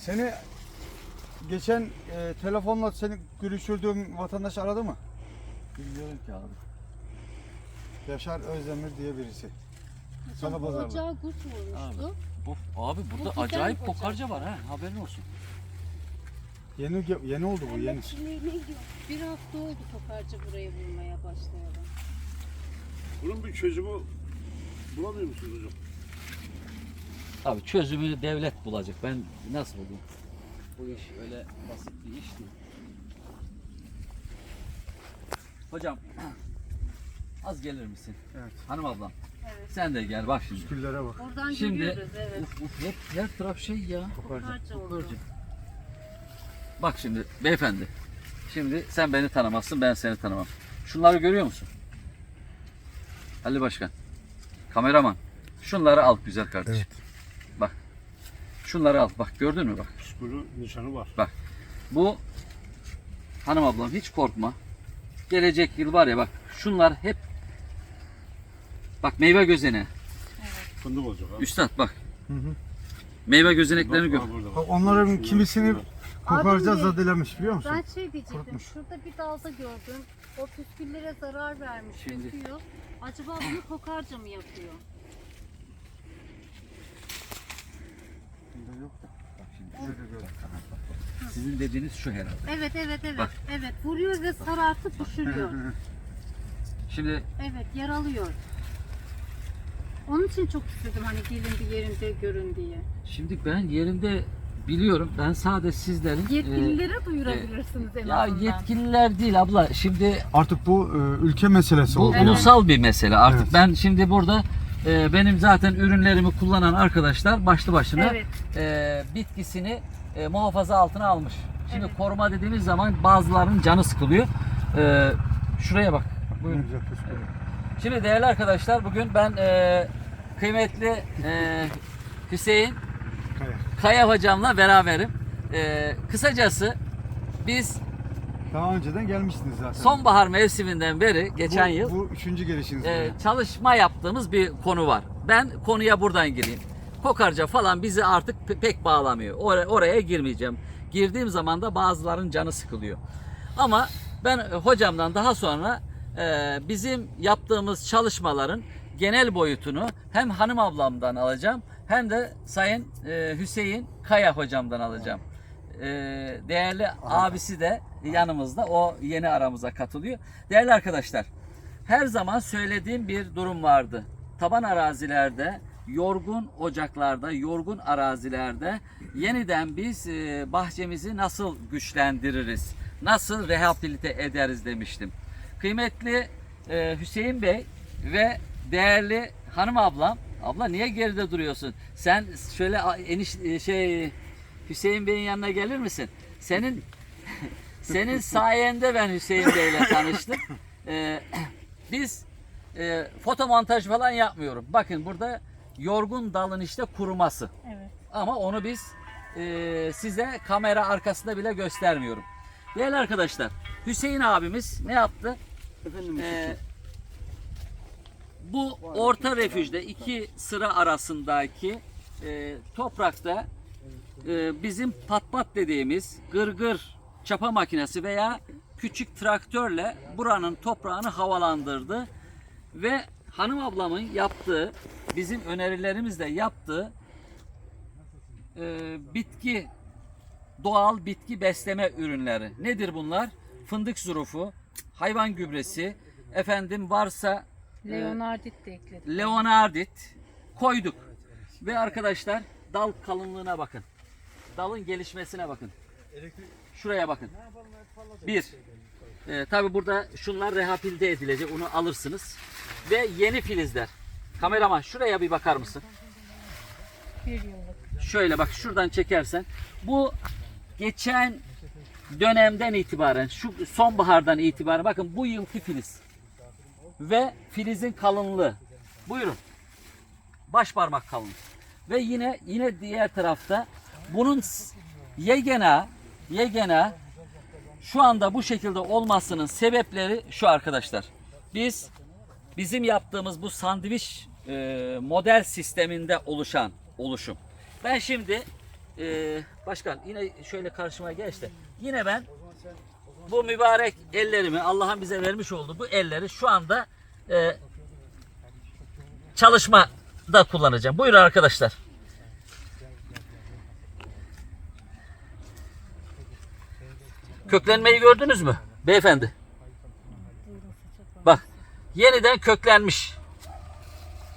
Seni geçen e, telefonla seni görüştürdüğüm vatandaş aradı mı? Bilmiyorum ki abi. Yaşar Özdemir diye birisi. Sana pazarda. ocağa kurt vurmuştu. Bu, abi burada Bu güzel acayip bir kokarca var ha haberin olsun. Yeni yeni oldu bu yeni. Bir hafta oldu kokarca buraya vurmaya başlayalı. Bunun bir çözümü bulamıyor musunuz hocam? Abi çözümü devlet bulacak. Ben nasıl bulayım? Bu iş öyle basit bir iş değil. Hocam az gelir misin? Evet. Hanım ablam Evet. sen de gel bak şimdi. Güllere bak. Oradan Şimdi görüyoruz evet. uf, uf, hep her taraf şey ya. Kokarca oldu. Kokarca. Bak şimdi beyefendi. Şimdi sen beni tanımazsın ben seni tanımam. Şunları görüyor musun? Ali Başkan. Kameraman. Şunları al güzel kardeşim. Bak. Şunları al. Bak gördün mü bak. Bunun nişanı var. Bu hanım ablam hiç korkma. Gelecek yıl var ya bak şunlar hep bak meyve gözene. Fındık olacak abi. Üstad bak. Hı hı. Meyve gözeneklerini gör. Bak, burada bak. Bak onların kimisini kokarca Abi, zadelemiş biliyor musun? Ben şey diyecektim. Korkmuş. Şurada bir dalda gördüm. O püsküllere zarar vermiş. Şimdi- Döküyor. Acaba bunu kokarca mı yapıyor? Bunda yok da. Bak şimdi Şöyle gör. Sizin dediğiniz şu herhalde. Evet evet evet. Bak. Evet vuruyor ve sarartıp düşürüyor. Şimdi Evet yaralıyor. Onun için çok istedim hani gelin bir yerinde görün diye. şimdi ben yerinde biliyorum. Ben sadece sizlerin e, Yetkililere duyurabilirsiniz en ya azından. yetkililer değil abla. Şimdi Artık bu e, ülke meselesi bu oldu. yani. ulusal bir mesele. Artık Evet. ben şimdi burada e, benim zaten ürünlerimi kullanan arkadaşlar başlı başına Evet. e, bitkisini e, muhafaza altına almış. Şimdi Evet. koruma dediğimiz zaman bazılarının canı sıkılıyor. E, şuraya bak. Buyurun. güzel püskül. Şimdi değerli arkadaşlar bugün ben e, kıymetli e, Hüseyin Kaya. Kaya hocamla beraberim. E, kısacası biz Daha önceden gelmiştiniz zaten. sonbahar mevsiminden beri geçen bu, yıl Bu üçüncü gelişiniz. e, çalışma yaptığımız bir konu var. Ben konuya buradan gireyim. Kokarca falan bizi artık pe- pek bağlamıyor. Oraya, oraya girmeyeceğim. Girdiğim zaman da bazıların canı sıkılıyor. Ama ben e, hocamdan daha sonra e, bizim yaptığımız çalışmaların genel boyutunu hem hanım ablamdan alacağım hem de Sayın e, Hüseyin Kaya hocamdan alacağım. E, değerli abisi de yanımızda. O yeni aramıza katılıyor. Değerli arkadaşlar, her zaman söylediğim bir durum vardı. Taban arazilerde, yorgun ocaklarda, yorgun arazilerde yeniden biz e, bahçemizi nasıl güçlendiririz, nasıl rehabilite ederiz demiştim. Kıymetli e, Hüseyin Bey ve değerli hanım ablam, abla niye geride duruyorsun? Sen şöyle eniş e, şey Hüseyin Bey'in yanına gelir misin? Senin senin sayende ben Hüseyin Bey'le tanıştım. Ee, biz e, foto montaj falan yapmıyorum. Bakın burada yorgun dalın işte kuruması. Evet. Ama onu biz e, size kamera arkasında bile göstermiyorum. Değerli arkadaşlar, Hüseyin abimiz ne yaptı? Efendim Ee, bu orta refüjde iki sıra arasındaki e, toprakta e, bizim patpat dediğimiz gırgır çapa makinesi veya küçük traktörle buranın toprağını havalandırdı ve hanım ablamın yaptığı bizim önerilerimizle yaptığı e, bitki doğal bitki besleme ürünleri. Nedir bunlar? Fındık zurufu, hayvan gübresi, efendim varsa e, Leonardit de ekledim. Leonardit koyduk. Ve arkadaşlar dal kalınlığına bakın. Dalın gelişmesine bakın. Şuraya bakın. Bir. E, Tabi burada şunlar rehabilite edilecek. Onu alırsınız. Ve yeni filizler. Kameraman şuraya bir bakar mısın? Şöyle bak şuradan çekersen. Bu geçen dönemden itibaren şu sonbahardan itibaren bakın bu yılki filiz. Ve filizin kalınlığı. Buyurun. Baş parmak kalınlığı. Ve yine yine diğer tarafta bunun yegena yegena şu anda bu şekilde olmasının sebepleri şu arkadaşlar. Biz bizim yaptığımız bu sandviç e, model sisteminde oluşan oluşum. Ben şimdi e, başkan yine şöyle karşıma geç de yine ben bu mübarek ellerimi Allah'ın bize vermiş olduğu bu elleri şu anda e, çalışmada kullanacağım. Buyurun arkadaşlar. Köklenmeyi gördünüz mü beyefendi? Bak yeniden köklenmiş.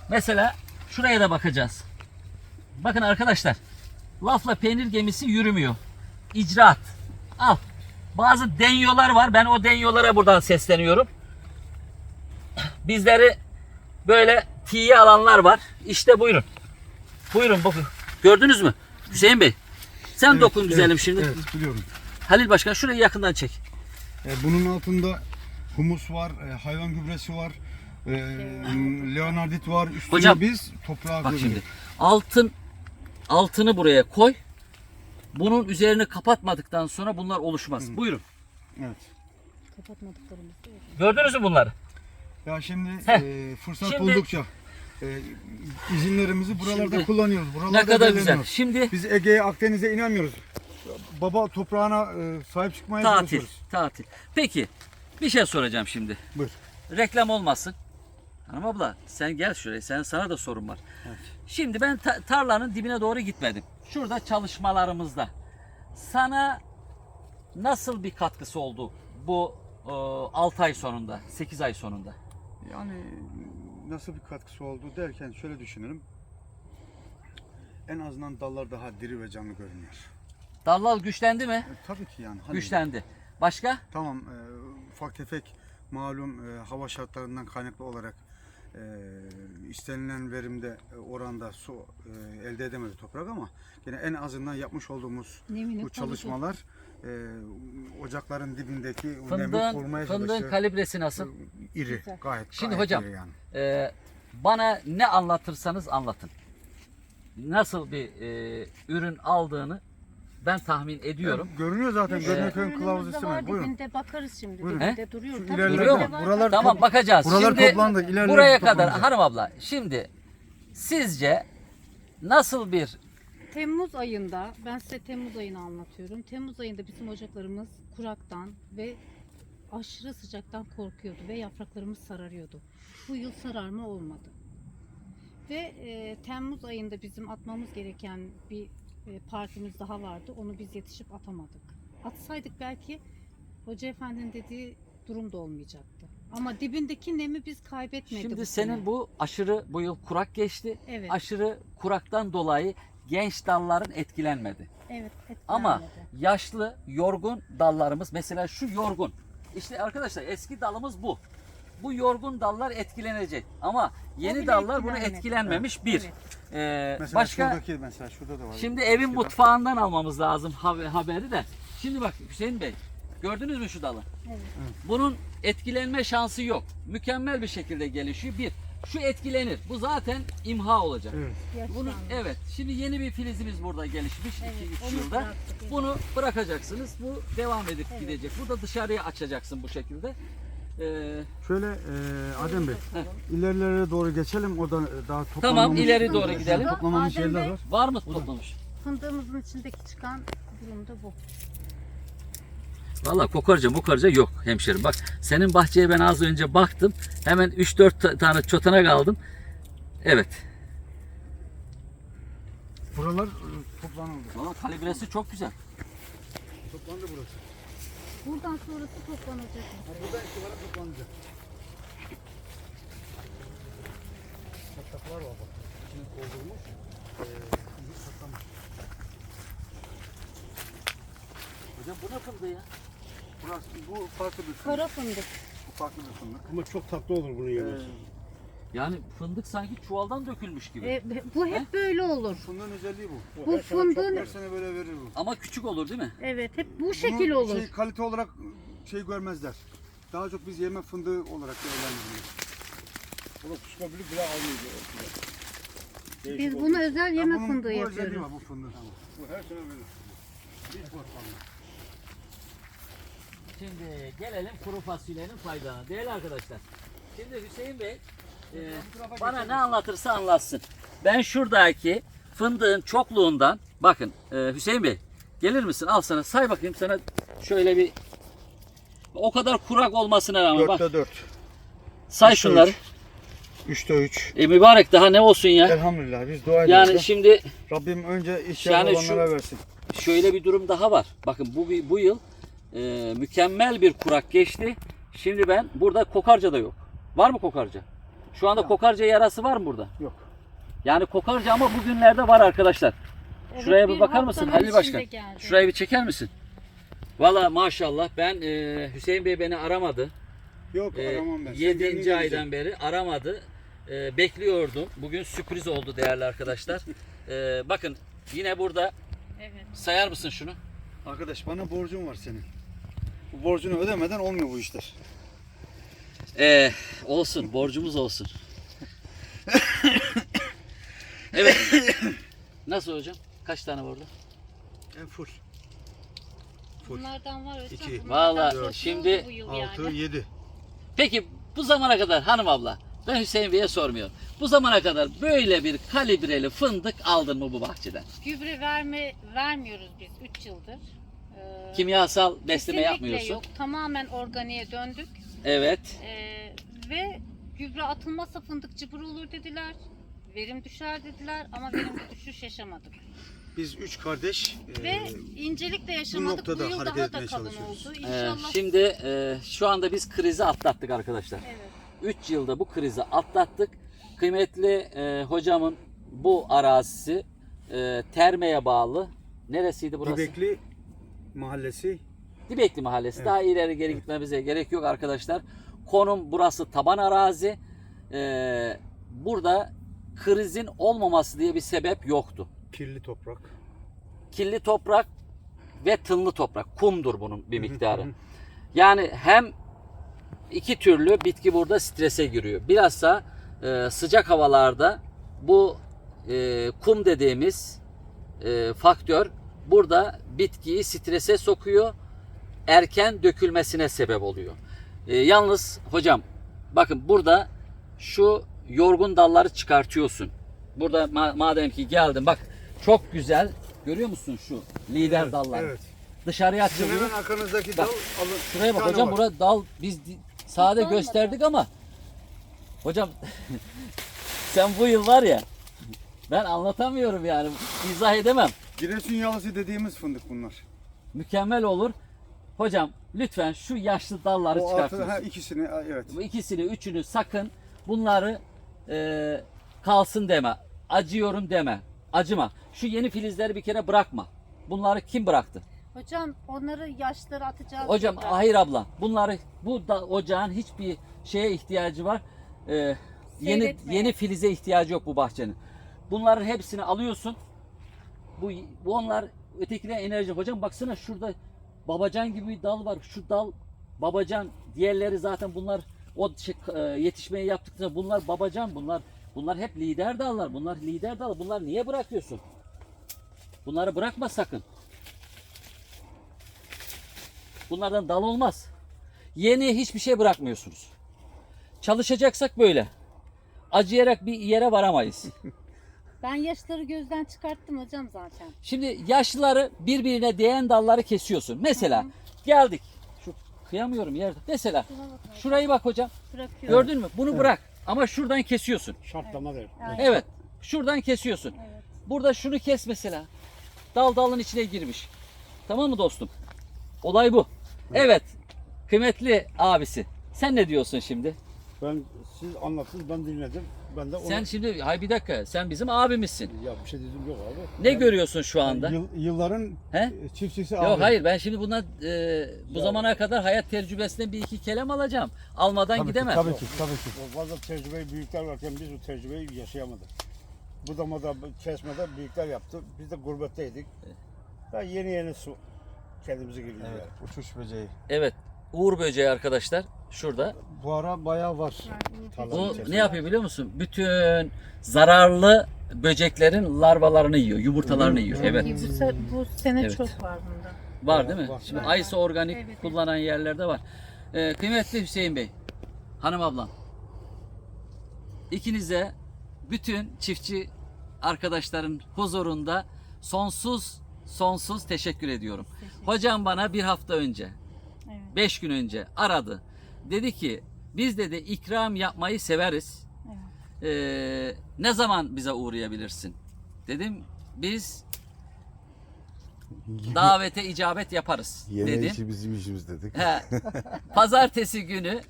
Mesela şuraya da bakacağız. Bakın arkadaşlar. Lafla peynir gemisi yürümüyor. İcraat. Al. Bazı denyolar var. Ben o denyolara buradan sesleniyorum. Bizleri böyle tiye alanlar var. İşte buyurun. Buyurun bakın. Gördünüz mü? Hüseyin Bey. Sen dokun güzelim şimdi. Evet biliyorum. Halil Başkan şurayı yakından çek. E, bunun altında humus var, e, hayvan gübresi var, e, leonardit var. Üstüne Hocam, biz toprağa Bak şimdi altın altını buraya koy. Bunun üzerini kapatmadıktan sonra bunlar oluşmaz. Buyurun. Evet. Kapatmadıklarımız. Gördünüz mü bunları? Ya şimdi Heh. e, fırsat Şimdi- buldukça e, izinlerimizi buralarda Şimdi- kullanıyoruz. Buralarda Ne kadar güzel. Şimdi Biz Ege'ye, Akdeniz'e inanmıyoruz. Baba toprağına e, sahip çıkmaya tatil, çalışıyoruz. tatil. Peki bir şey soracağım şimdi. Buyur. Reklam olmasın. Hanım abla sen gel şuraya. Sen sana da sorun var. Şimdi ben ta- tarlanın dibine doğru gitmedim. Şurada çalışmalarımızda sana nasıl bir katkısı oldu bu 6 ay sonunda, 8 ay sonunda? Yani nasıl bir katkısı oldu derken şöyle düşünelim. En azından dallar daha diri ve canlı görünüyor. Dallal güçlendi mi? E, tabii ki yani. hani- Güçlendi. Başka? Tamam e, ufak tefek malum e, hava şartlarından kaynaklı olarak e, istenilen verimde e, oranda su e, elde edemedi toprak ama yine en azından yapmış olduğumuz Nemini bu çalışmalar e, ocakların dibindeki o nemi Fındığın, korumaya fındığın çalıştı. kalibresi nasıl? İri, Güzel. gayet Şimdi gayet hocam, iri yani. Ee, bana ne anlatırsanız anlatın. Nasıl bir e, ürün aldığını ben tahmin ediyorum. Görünüyor zaten. Şu Görünüyor köyün ürünümüzde kılavuzu var, istemeyin. Buyurun. Dibinde bakarız şimdi. Buyurun. Dibinde duruyor. Şu Tabii Duruyor mu? var. Buralar Tamam bakacağız. Buralar Şimdi toplandı. ileride buraya kadar toplanacak. hanım abla şimdi sizce nasıl bir Temmuz ayında, ben size Temmuz ayını anlatıyorum. Temmuz ayında bizim ocaklarımız kuraktan ve aşırı sıcaktan korkuyordu ve yapraklarımız sararıyordu. Bu yıl sararma olmadı. Ve e, Temmuz ayında bizim atmamız gereken bir e, partimiz daha vardı. Onu biz yetişip atamadık. Atsaydık belki Hoca Efendi'nin dediği durum da olmayacaktı. Ama dibindeki nemi biz kaybetmedik. şimdi bu senin sene. bu aşırı bu yıl kurak geçti. Evet. Aşırı kuraktan dolayı genç dalların etkilenmedi. evet, Ama etkilenmedi. yaşlı, yorgun dallarımız mesela şu yorgun. İşte arkadaşlar eski dalımız bu. Bu yorgun dallar etkilenecek ama yeni dallar bunu etkilenmemiş bir. Evet. Ee, Mesela başka şuradaki mesela şurada da var. şimdi evin Şurada. mutfağından almamız lazım haber- haberi de. Şimdi bak Hüseyin Bey gördünüz mü şu dalı? Evet. Bunun etkilenme şansı yok. Mükemmel bir şekilde gelişiyor. Bir, şu etkilenir. Bu zaten imha olacak. Evet. Bunu evet. Şimdi yeni bir filizimiz burada gelişmiş Evet, 2-3 onu yılda. bıraktık, evet. Bunu bırakacaksınız. Bu devam edip Evet. gidecek. Burada dışarıya açacaksın bu şekilde. Ee, Şöyle e, Adem Bey, ilerilere doğru geçelim. O da daha toplamamış. Tamam, ileri doğru gidelim. Toplamamış Adem yerler Bey, var. var mı toplamış? Fındığımızın içindeki çıkan durum da bu. Valla kokarca mokarca yok hemşerim. Bak senin bahçeye ben az önce baktım. Hemen 3-4 ta- tane çotana kaldım. Evet. Buralar e, toplanıldı. Valla kalibresi çok güzel. Toplandı burası. Buradan sonrası toplanacak. Buradan itibaren toplanacak. Çatlaklar var bak. İçine doldurmuş. E, iyice çatlamış. Hocam bu ne fındığı ya? Burası, bu farklı bir fındık. Kara fındık. Bu farklı bir fındık. Ama çok tatlı olur bunu yemesi. Ee, Yani fındık sanki çuvaldan dökülmüş gibi. E, bu hep böyle olur. fındığın özelliği bu. Bu her sene fındığın- çok- Her sene böyle verir bu. Ama küçük olur değil mi? Evet hep bu Bunu şekil olur. Şey, kalite olarak şey görmezler. Daha çok biz yeme fındığı olarak değerlendiriyoruz. Bunu kuşkabili bile almıyor. Değişik Biz oldu. bunu özel yeme Ya bunun fındığı bu özelliği yapıyoruz. var bu fındığın. Bu her sene böyle. Hiç korkmam. Şimdi gelelim kuru fasulyenin faydalarına. Değerli arkadaşlar. Şimdi Hüseyin Bey e, bana ne anlatırsa anlatsın. Ben şuradaki fındığın çokluğundan Bakın e, Hüseyin Bey gelir misin? Al sana say bakayım sana şöyle bir o kadar kurak olmasına rağmen bak 4'te 4. say şunları. 3'te 3. E, mübarek daha ne olsun ya? Elhamdülillah biz dua ediyoruz. Yani şimdi Rabbim önce iş Yani yani olanlara şu- versin. şöyle bir durum daha var. Bakın bu bu yıl e, mükemmel bir kurak geçti. Şimdi ben burada kokarca da yok. Var mı kokarca? Şu anda kokarca yarası var mı burada? Yok. Yani kokarca ama bugünlerde var arkadaşlar. Şuraya bir bakar mısın Halil Başkan? geldi. Şuraya bir çeker misin? Valla maşallah ben e, Hüseyin Bey beni aramadı. Yok E, aramam ben. Sen 7. kendin aydan beri aramadı. E, bekliyordum. Bugün sürpriz oldu değerli arkadaşlar. E, bakın yine burada Evet. sayar mısın şunu? geleceksin. Arkadaş bana borcun var senin. Bu borcunu ödemeden olmuyor bu işler. Ee, olsun, borcumuz olsun. evet. Nasıl hocam? Kaç tane var orada? En full. Full. Bunlardan var hocam. İki. Vallahi şimdi oldu bu yıl 6, yani. 7. Peki bu zamana kadar hanım abla, ben Hüseyin Bey'e sormuyorum. Bu zamana kadar böyle bir kalibreli fındık aldın mı bu bahçeden? Gübre verme vermiyoruz biz 3 yıldır. Ee, Kimyasal besleme kesinlikle yapmıyorsun. Yok. Tamamen organiğe döndük. Evet. Ee, ve gübre atılmazsa fındık cıbır olur dediler. Verim düşer dediler ama verimde düşüş yaşamadık. Biz üç kardeş e, Ve incelik de yaşamadık. Bu, noktada yıl hareket daha etmeye da kalın çalışıyoruz. oldu. Ee, İnşallah. şimdi e, şu anda biz krizi atlattık arkadaşlar. Evet. 3 yılda bu krizi atlattık. Kıymetli e, hocamın bu arazisi e, Terme'ye bağlı. Neresiydi burası? Dibekli mahallesi Dibekli Mahallesi. Evet. Daha ileri geri gitmemize gerek yok arkadaşlar. Konum burası taban arazi. Ee, burada krizin olmaması diye bir sebep yoktu. kirli toprak. Kirli toprak ve tınlı toprak. Kumdur bunun bir miktarı. Yani hem iki türlü bitki burada strese giriyor. Bilhassa e, sıcak havalarda bu e, kum dediğimiz e, faktör burada bitkiyi strese sokuyor. Erken dökülmesine sebep oluyor. E, yalnız hocam bakın burada şu yorgun dalları çıkartıyorsun. Burada ma- madem ki geldin bak çok güzel görüyor musun şu lider dallar. Evet. Dışarıya Sizin açılıyor. hemen arkanızdaki Bak, dal alın. Şuraya bak hocam var. burada dal biz di- sade gösterdik ama hocam sen bu yıl var ya ben anlatamıyorum yani izah edemem. Giresun yalısı dediğimiz fındık bunlar. Mükemmel olur. Hocam lütfen şu yaşlı dalları O altı, ha, ikisini evet. Bu ikisini, üçünü sakın bunları e, kalsın deme. Acıyorum deme. Acıma. Şu yeni filizleri bir kere bırakma. Bunları kim bıraktı? Hocam onları yaşları atacağız. Hocam tekrar. hayır abla. Bunları bu da ocağın hiçbir şeye ihtiyacı var. Ee, yeni yeni filize ihtiyacı yok bu bahçenin. Bunların hepsini alıyorsun. Bu, bu onlar ötekine enerji. Hocam baksana şurada babacan gibi bir dal var. Şu dal babacan. Diğerleri zaten bunlar o şey, e, yetişmeyi yaptıktan bunlar babacan. Bunlar bunlar hep lider dallar. Bunlar lider dal. Bunlar niye bırakıyorsun? Bunları bırakma sakın. Bunlardan dal olmaz. Yeni hiçbir şey bırakmıyorsunuz. Çalışacaksak böyle. Acıyarak bir yere varamayız. Ben yaşları gözden çıkarttım hocam zaten. Şimdi yaşlıları birbirine değen dalları kesiyorsun. Mesela geldik. Şu kıyamıyorum yerde. Mesela Şuna bakın. şurayı bak hocam. Bırakıyorum. Gördün mü? Bunu bırak. Ama şuradan kesiyorsun. Şartlamadır. Yani- Evet. Şuradan kesiyorsun. Evet. Burada şunu kes mesela. Dal dalın içine girmiş. Tamam mı dostum? Olay bu. Evet. Kıymetli abisi. Sen ne diyorsun şimdi? Ben siz anlattınız ben dinledim. Ben de onu... Sen şimdi hay bir dakika sen bizim abimizsin. Ya bir şey dedim yok abi. Ne Ben- görüyorsun şu anda? Yıl- yılların He? çiftçisi Yok abi. hayır ben şimdi bundan e, bu Ya- zamana kadar hayat tecrübesinden bir iki kelam alacağım. Almadan Tabii ki, gidemem. tabii ki, tabii ki. O Fazla tecrübeyi büyükler varken biz bu tecrübeyi yaşayamadık. Bu damada kesmede büyükler yaptı. Biz de gurbetteydik. Daha yeni yeni su kendimizi geliyoruz Evet, yani. uçuş böceği. Evet. Uğur böceği arkadaşlar şurada. Bu ara bayağı var. Bu ne yapıyor biliyor musun? Bütün zararlı böceklerin larvalarını yiyor, yumurtalarını yiyor. Evet. Bu, se- bu sene Evet. çok var bunda. Var değil mi? Var. Şimdi Var. Aysa organik Evet, evet. kullanan yerlerde var. Ee, kıymetli Hüseyin Bey, hanım ablam. İkinize bütün çiftçi arkadaşların huzurunda sonsuz sonsuz teşekkür ediyorum. Teşekkür- Hocam bana bir hafta önce, Evet. beş gün önce aradı. Dedi ki biz dedi ikram yapmayı severiz. evet. Ee, ne zaman bize uğrayabilirsin? Dedim biz davete icabet yaparız Yeme dedi. işi bizim işimiz dedik. He, pazartesi günü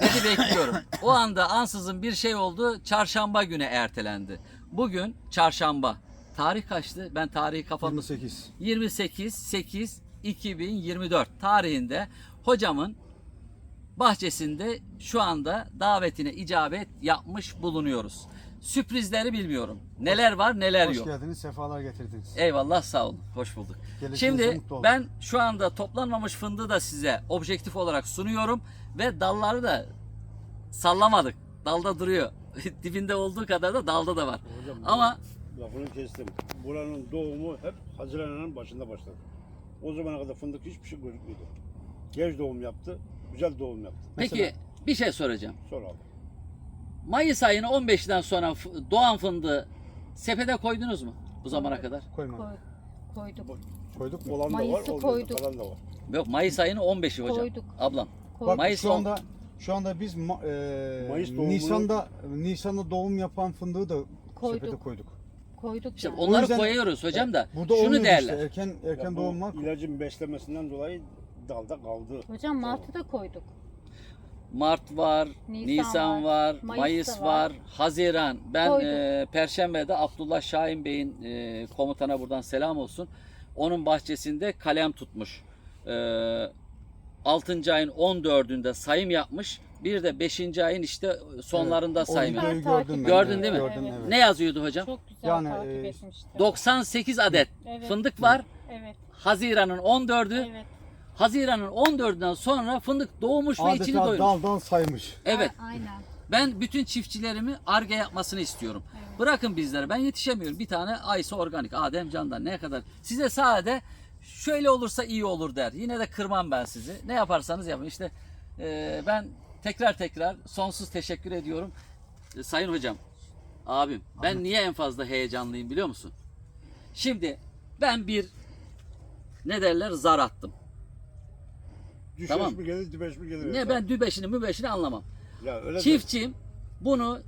dedi bekliyorum. O anda ansızın bir şey oldu. Çarşamba günü ertelendi. Bugün çarşamba. Tarih kaçtı? Ben tarihi kafamda 28. 28 8 2024 tarihinde hocamın bahçesinde şu anda davetine icabet yapmış bulunuyoruz. Sürprizleri bilmiyorum. Neler var neler Hoş yok. geldiniz, sefalar getirdiniz. Eyvallah sağ olun. Hoş bulduk. Şimdi ben şu anda toplanmamış fındığı da size objektif olarak sunuyorum ve dalları da sallamadık. Dalda duruyor. Dibinde olduğu kadar da dalda da var. Hocam, Ama Lafını kestim. Buranın doğumu hep Haziran başında başladı. O zamana kadar fındık hiçbir şey gözükmüyordu. Geç doğum yaptı, güzel doğum yaptı. peki bir şey soracağım. Sonra abi. Mayıs ayının 15'ten sonra f- doğan fındığı sepete koydunuz mu bu zamana kadar? Koyma. Koy- koyduk. Koyduk mu? Olan da var, Mayıs'ı olmayan koyduk. falan da var. Yok Mayıs ayının 15'i hocam. Koyduk. Ablam. Bak. Mayıs şu on- anda şu anda biz ma- e, Mayıs doğumunu- Nisan'da Nisan'da doğum yapan fındığı da Koyduk. sepete koyduk. Koyduk. İşte yani. Onları yüzden- koyuyoruz hocam da. Burada şunu değerler. işte erken erken doğum var. ilacın beslemesinden dolayı dalda kaldı. Hocam Mart'ta koyduk. Mart var, Nisan, Nisan var, Mayıs, Mayıs da var, var. Haziran. Ben Koyduk. e, Perşembe'de Abdullah Şahin Bey'in e, komutana buradan selam olsun. Onun bahçesinde kalem tutmuş. E, 6. ayın 14'ünde sayım yapmış. Bir de 5. ayın işte sonlarında Evet, videoyu yapmış. videoyu Takip gördüm ben. Gördün değil mi? Gördüm Evet. evet. Ne yazıyordu hocam? Çok güzel Yani, takip e, etmişti. 98 adet Evet. fındık var. Evet. Haziran'ın 14'ü. Evet. Haziran'ın 14'ünden sonra fındık doğmuş ve içini Adeta doymuş. daldan saymış. Evet. A- Aynen. Ben bütün çiftçilerimi arge yapmasını istiyorum. Evet. Bırakın bizlere. Ben yetişemiyorum. Bir tane Aysa Organik, Adem Can'dan ne kadar. Size sade şöyle olursa iyi olur der. Yine de kırmam ben sizi. Ne yaparsanız yapın. İşte e, ben tekrar tekrar sonsuz teşekkür ediyorum. E, Sayın hocam, abim ben niye en fazla heyecanlıyım biliyor musun? Şimdi ben bir ne derler zar attım. Düşeş Tamam. mi gelir, dibeş mi gelir? Ne ben dübeşini mübeşini anlamam. Ya öyle de- Çiftçim bunu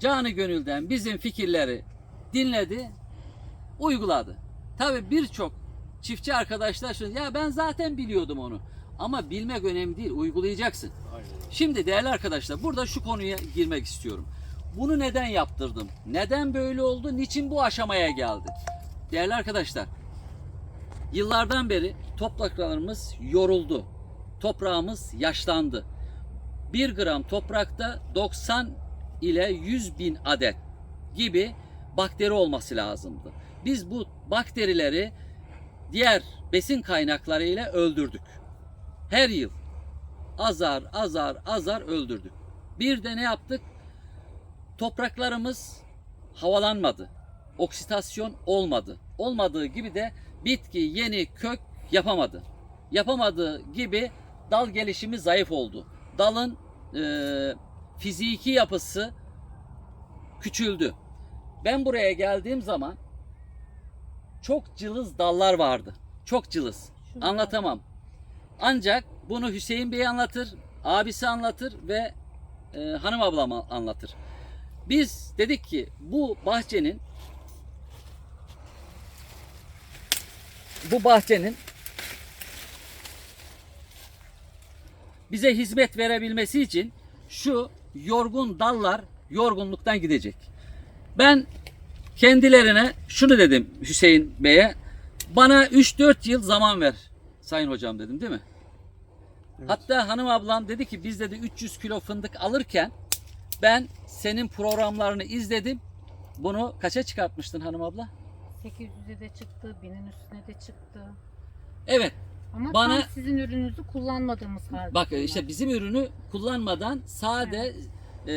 canı gönülden bizim fikirleri dinledi, uyguladı. Tabii birçok çiftçi arkadaşlar şunu ya ben zaten biliyordum onu. Ama bilmek önemli değil, uygulayacaksın. Aynen. Şimdi değerli arkadaşlar burada şu konuya girmek istiyorum. Bunu neden yaptırdım? Neden böyle oldu? Niçin bu aşamaya geldi? Değerli arkadaşlar, yıllardan beri topraklarımız yoruldu. Toprağımız yaşlandı. 1 gram toprakta 90 ile 100 bin adet gibi bakteri olması lazımdı. Biz bu bakterileri diğer besin kaynakları ile öldürdük. Her yıl azar azar azar öldürdük. Bir de ne yaptık? Topraklarımız havalanmadı. Oksitasyon olmadı. Olmadığı gibi de bitki yeni kök yapamadı. Yapamadığı gibi dal gelişimi zayıf oldu. Dalın e, fiziki yapısı küçüldü. Ben buraya geldiğim zaman çok cılız dallar vardı. Çok cılız. Şurada. Anlatamam. Ancak bunu Hüseyin Bey anlatır, abisi anlatır ve e, hanım ablam anlatır. Biz dedik ki bu bahçenin bu bahçenin bize hizmet verebilmesi için şu yorgun dallar yorgunluktan gidecek. Ben kendilerine şunu dedim Hüseyin Bey'e. Bana 3-4 yıl zaman ver sayın hocam dedim değil mi? Hatta hanım ablam dedi ki biz dedi 300 kilo fındık alırken ben senin programlarını izledim. Bunu kaça çıkartmıştın hanım abla? 800'e de çıktı, 1000'in üstüne de çıktı. Evet. Ama Bana- tam sizin ürününüzü kullanmadığımız halde. Bak işte bizim ürünü kullanmadan sade e,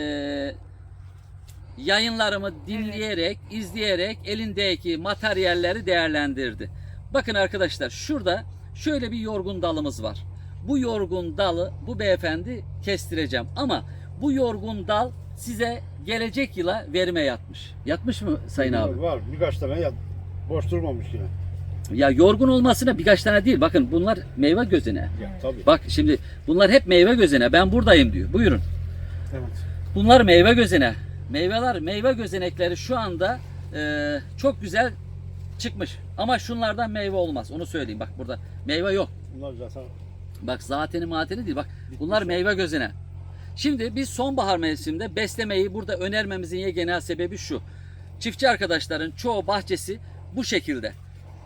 yayınlarımı dinleyerek, izleyerek elindeki materyalleri değerlendirdi. Bakın arkadaşlar şurada şöyle bir yorgun dalımız var. Bu yorgun dalı bu beyefendi kestireceğim ama bu yorgun dal size gelecek yıla verime yatmış. Yatmış mı Sayın abi? Var, birkaç tane yat, Boş durmamış yine. Ya yorgun olmasına birkaç tane değil. Bakın bunlar meyve gözüne. Ya, tabii. Bak şimdi bunlar hep meyve gözüne. Ben buradayım diyor. Buyurun. Evet. Bunlar meyve gözene. Meyveler, meyve gözenekleri şu anda e, çok güzel çıkmış. Ama şunlardan meyve olmaz. Onu söyleyeyim. Bak burada meyve yok. Bunlar zaten Bak zateni mateni değil. Bak bunlar meyve gözene. Şimdi biz sonbahar mevsiminde beslemeyi burada önermemizin yegane sebebi şu. Çiftçi arkadaşların çoğu bahçesi bu şekilde.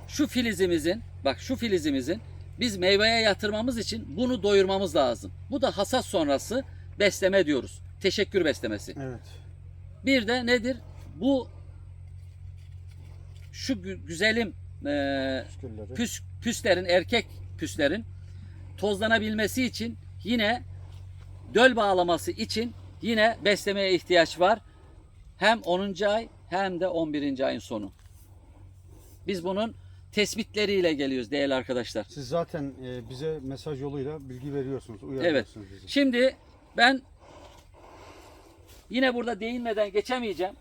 Şu filizimizin, bak şu filizimizin biz meyveye yatırmamız için bunu doyurmamız lazım. Bu da hasat sonrası besleme diyoruz. Teşekkür beslemesi. Evet. Bir de nedir? Bu şu gü- güzelim püskülleri. püs, püslerin, erkek püslerin tozlanabilmesi için yine döl bağlaması için yine beslemeye ihtiyaç var. Hem 10. ay hem de 11. ayın sonu. Biz bunun tespitleriyle geliyoruz değerli arkadaşlar. Siz zaten e, bize mesaj yoluyla bilgi veriyorsunuz, Evet. uyarıyorsunuz bizi. Şimdi ben yine burada değinmeden geçemeyeceğim.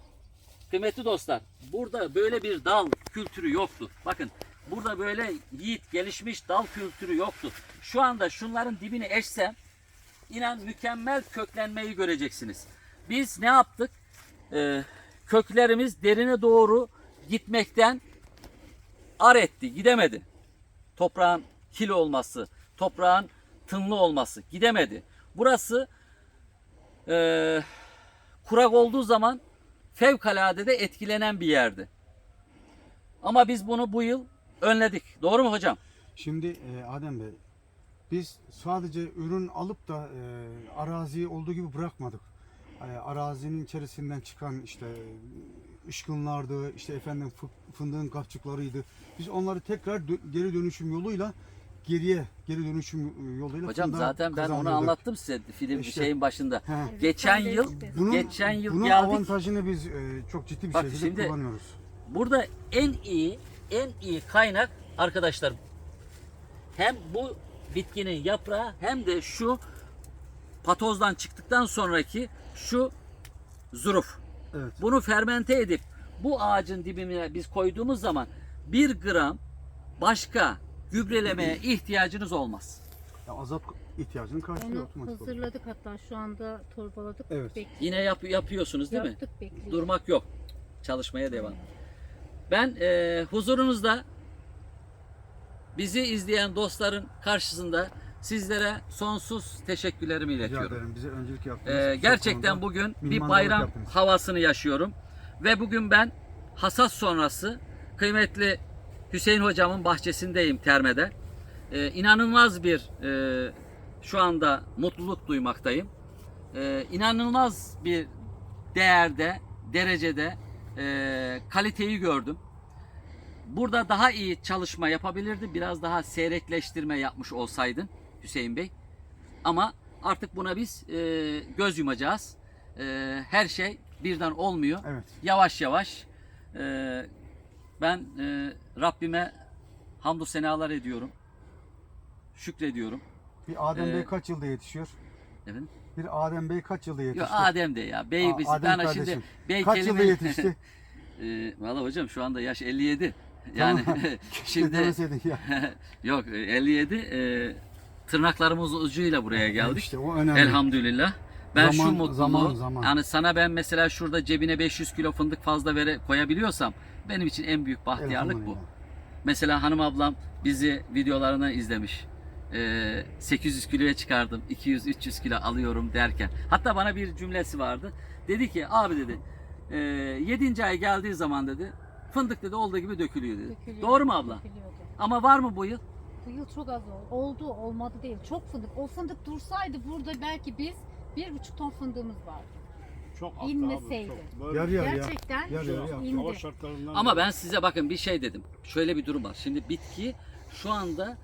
Kıymetli dostlar, burada böyle bir dal kültürü yoktu. Bakın burada böyle yiğit gelişmiş dal kültürü yoktu. Şu anda şunların dibini eşsem inan mükemmel köklenmeyi göreceksiniz. Biz ne yaptık? Ee, köklerimiz derine doğru gitmekten ar etti, gidemedi. Toprağın kilo olması, toprağın tınlı olması gidemedi. Burası eee, kurak olduğu zaman fevkalade de etkilenen bir yerdi. Ama biz bunu bu yıl önledik. Doğru mu hocam? Şimdi e, Adem Bey, biz sadece ürün alıp da e, araziyi olduğu gibi bırakmadık. E, arazinin içerisinden çıkan işte ışkınlardı, işte efendim fı- fındığın kapçıklarıydı. Biz onları tekrar dö- geri dönüşüm yoluyla geriye geri dönüşüm yoluyla Hocam zaten ben onu anlattım size film İşte. şeyin başında. He. Geçen yıl. Bunun, geçen yıl bunun geldik. avantajını biz e, çok ciddi bir Bak şekilde şimdi- kullanıyoruz. Burada en iyi en iyi kaynak arkadaşlar hem bu bitkinin yaprağı hem de şu patozdan çıktıktan sonraki şu zuruf. Evet. Bunu fermente edip bu ağacın dibine biz koyduğumuz zaman bir gram başka gübrelemeye ihtiyacınız olmaz. Ya azap ihtiyacını karşılıyor Onu otomatik olarak. hazırladık hatta şu anda torbaladık. Evet. Yine yap, yapıyorsunuz değil mi? Yaptık bekliyoruz. Durmak yok. Çalışmaya devam. Ben e, huzurunuzda bizi izleyen dostların karşısında sizlere sonsuz teşekkürlerimi Rica iletiyorum. ederim. Bize öncelik yaptınız. Ee, gerçekten bugün bir bayram yaptınız. havasını yaşıyorum. Ve bugün ben hasat sonrası kıymetli Hüseyin hocamın bahçesindeyim Terme'de. Ee, inanılmaz bir e, şu anda mutluluk duymaktayım. Ee, inanılmaz bir değerde, derecede e, kaliteyi gördüm. Burada daha iyi çalışma yapabilirdi. Biraz daha seyrekleştirme yapmış olsaydın Hüseyin Bey. Ama artık buna biz e, göz yumacağız. E, her şey birden olmuyor. Evet. Yavaş yavaş e, ben e, Rabbime hamdü senalar ediyorum. Şükrediyorum. Bir Adem Ee, Bey kaç yılda yetişiyor? Efendim? Bir Adem Bey kaç yılda yetişti? Yok Adem de ya. Bey Aa, biz Adem bana kardeşim. şimdi bey kaç kelime- yılda yetişti? e, Valla hocam şu anda yaş 57. Yani Tamam. şimdi ya. yok e, 57 e, tırnaklarımız ucuyla buraya geldik. İşte o önemli. Elhamdülillah. Ben şu Zaman- mutluluğu, zaman, zaman. yani sana ben mesela şurada cebine 500 kilo fındık fazla vere koyabiliyorsam benim için en büyük bahtiyarlık bu. Mesela hanım ablam bizi videolarından izlemiş. Ee, 800 kiloya çıkardım, 200-300 kilo alıyorum derken. Hatta bana bir cümlesi vardı. Dedi ki abi dedi, e, 7. ay geldiği zaman dedi, fındık dedi olduğu gibi dökülüyor dedi. Dökülüyor, Doğru mu abla? dökülüyordu. Ama var mı bu yıl? Bu yıl çok az oldu. Oldu olmadı değil. Çok fındık. O fındık dursaydı burada belki biz bir buçuk ton fındığımız vardı. Çok attı İnmeseydi. abi. Çok. Böyle Yarı yarıya. Gerçekten Yarı yarıya. indi. hava şartlarından Ama ben size bakın bir şey dedim. Şöyle bir durum var. Şimdi bitki şu anda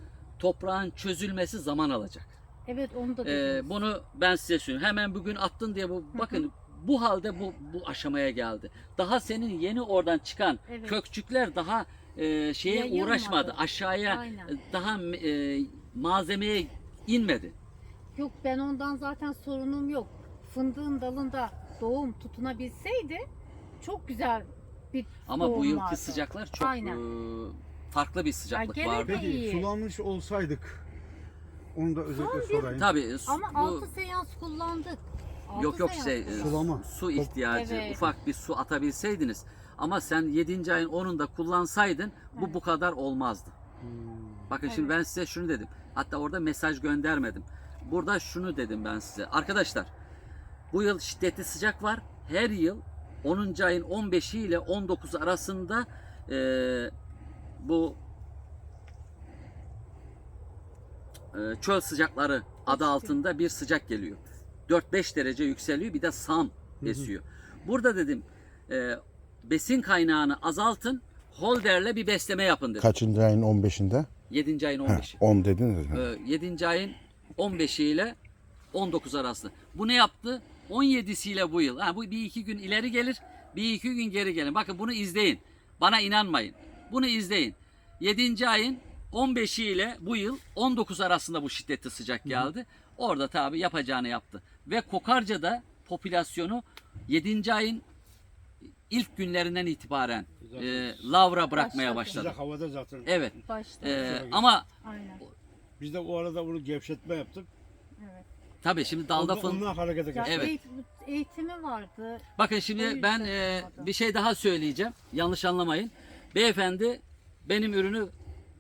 toprağın çözülmesi zaman alacak. Evet onu da Ee, dediniz. bunu ben size söyleyeyim. Hemen bugün attın diye bu bakın bu halde bu bu aşamaya geldi. Daha senin yeni oradan çıkan Evet. kökçükler daha e, şeye Yayılmadı. uğraşmadı. Aşağıya Aynen. e, daha e, malzemeye inmedi. Yok ben ondan zaten sorunum yok. Fındığın dalında doğum tutunabilseydi çok güzel bir Ama bu yılki vardı. sıcaklar çok Aynen. e, farklı bir sıcaklık gene vardı. de- Peki iyi. sulanmış olsaydık onu da özellikle sorayım. Tabii su- Ama bu 6 seans kullandık. Altı yok yok seans şey e. Sulama. su ihtiyacı Evet. ufak bir su atabilseydiniz ama sen 7. ayın 10'unda kullansaydın bu Evet. bu kadar olmazdı. Hmm. Bakın şimdi ben size şunu dedim. Hatta orada mesaj göndermedim. Burada şunu dedim ben size. Arkadaşlar bu yıl şiddetli sıcak var. Her yıl 10. ayın 15'i ile 19 arasında eee, bu eee, çöl sıcakları adı altında bir sıcak geliyor. 4-5 derece yükseliyor bir de sam esiyor. Burada dedim eee, besin kaynağını azaltın. Holderle bir besleme yapın dedim. Kaçıncı ayın 15'inde? 7. ayın Heh, 15'i. 10 dediniz mi? Ee, 7. ayın 15'i ile 19 arasında. Bu ne yaptı? 17'siyle bu yıl. Ha, bu bir iki gün ileri gelir, bir iki gün geri gelir. Bakın bunu izleyin. Bana inanmayın. Bunu izleyin. 7. ayın 15'i ile bu yıl 19 arasında bu şiddetli sıcak geldi. Orada tabi yapacağını yaptı. Ve Kokarca'da popülasyonu 7. ayın ilk günlerinden itibaren e, lavra bırakmaya Başladı. başladı. Sıcak havada zaten. Evet. Başta. E, ama Aynen. Biz de o arada bunu gevşetme yaptık. Evet. tabii şimdi dalda fın, ondan harekete Ya geçtik. Evet. eğitim- eğitimi vardı. Bakın şimdi ben e, bir şey daha söyleyeceğim. Yanlış anlamayın. Beyefendi benim ürünü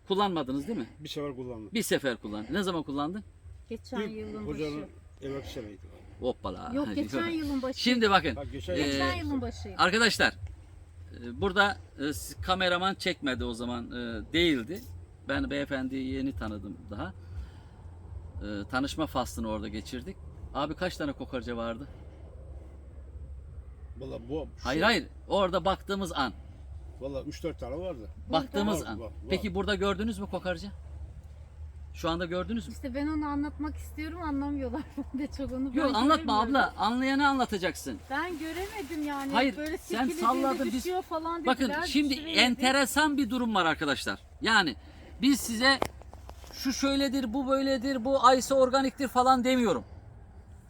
kullanmadınız değil mi? Bir sefer kullandık. Bir sefer kullandı. Ne zaman kullandın? Geçen yılın Hocanın başı. evvelki seneydi. Hoppala. Yok geçen yılın başı. Şimdi bakın. Bak geçen Ee, geçen yılın başıydı. Arkadaşlar e, burada e, s- kameraman çekmedi o zaman e, değildi. Ben beyefendiyi yeni tanıdım daha. E, tanışma faslını orada geçirdik. Abi kaç tane kokarca vardı? Valla bu Hayır hayır. Orada baktığımız an. Valla 3-4 tane vardı. Baktığımız an. var, var. Peki burada gördünüz mü kokarca? Şu anda gördünüz mü? İşte ben onu anlatmak istiyorum anlamıyorlar. Ben de çok onu Yok anlatma abla. Anlayanı anlatacaksın. Ben göremedim yani. Hayır, Böyle sen salladın, biz- düşüyor falan Bakın dediler, şimdi düşüremedi. enteresan bir durum var arkadaşlar. Yani biz size şu şöyledir, bu böyledir, bu aysa organiktir falan demiyorum.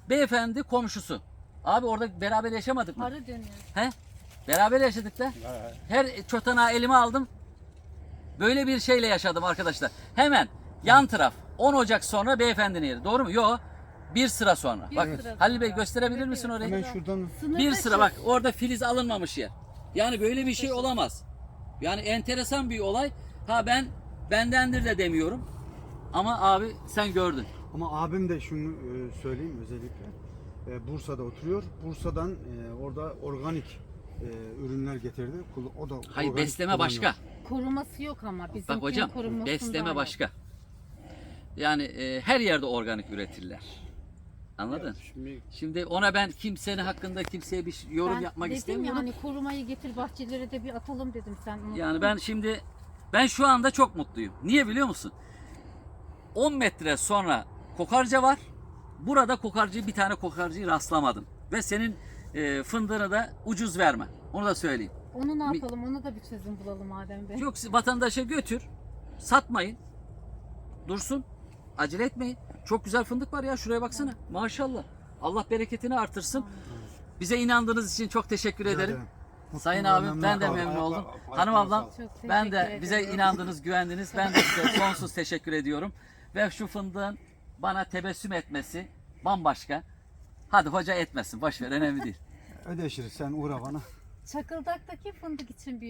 Beyefendi komşusu. Abi orada beraber yaşamadık mı? Arı dönüyor. He? Beraber yaşadık da. Her çotanağı elime aldım. Böyle bir şeyle yaşadım arkadaşlar. Hemen yan taraf 10 Ocak sonra beyefendinin yeri. Doğru mu? Yok. Bir sıra sonra. Bir bak sıra Halil Bey sonra. gösterebilir Evet, misin orayı? Hemen şuradan Bir sıra bak orada filiz alınmamış yer. Yani böyle bir şey olamaz. Yani enteresan bir olay. Ha ben bendendir de demiyorum. Ama abi sen gördün. ama abim de şunu e, söyleyeyim özellikle. E, Bursa'da oturuyor. Bursa'dan e, orada organik e, ürünler getirdi. Kul- O da Hayır organik besleme kullanıyor. başka. Koruması yok ama. Bizim Bak hocam besleme başka. Yani e, her yerde organik üretirler. Anladın? Şimdi Şimdi ona ben kimsenin hakkında kimseye bir şey- yorum ben yapmak dedim istemiyorum. yani korumayı getir bahçelere de bir atalım dedim sen. unuttun Yani mu? ben şimdi ben şu anda çok mutluyum. Niye biliyor musun? 10 metre sonra kokarca var. Burada kokarcıyı bir tane kokarcıyı rastlamadım. Ve senin e, fındığını da ucuz verme. Onu da söyleyeyim. Onu ne yapalım? Ona da bir çözüm bulalım Adem Bey. Yok vatandaşa götür. Satmayın. Dursun. Acele etmeyin. Çok güzel fındık var ya şuraya baksana. Maşallah. Allah bereketini artırsın. Bize inandığınız için çok teşekkür ederim. ederim. Sayın abim ben de memnun oldum. Hanım ablam. Çok ben de teşekkür bize ederim. inandınız, güvendiniz. Ben de size sonsuz teşekkür ediyorum. Ve şu fındığın bana tebessüm etmesi bambaşka. Hadi hoca etmesin. Boş ver önemli değil. Ödeşiriz sen uğra bana. Çakıldak'taki fındık için bir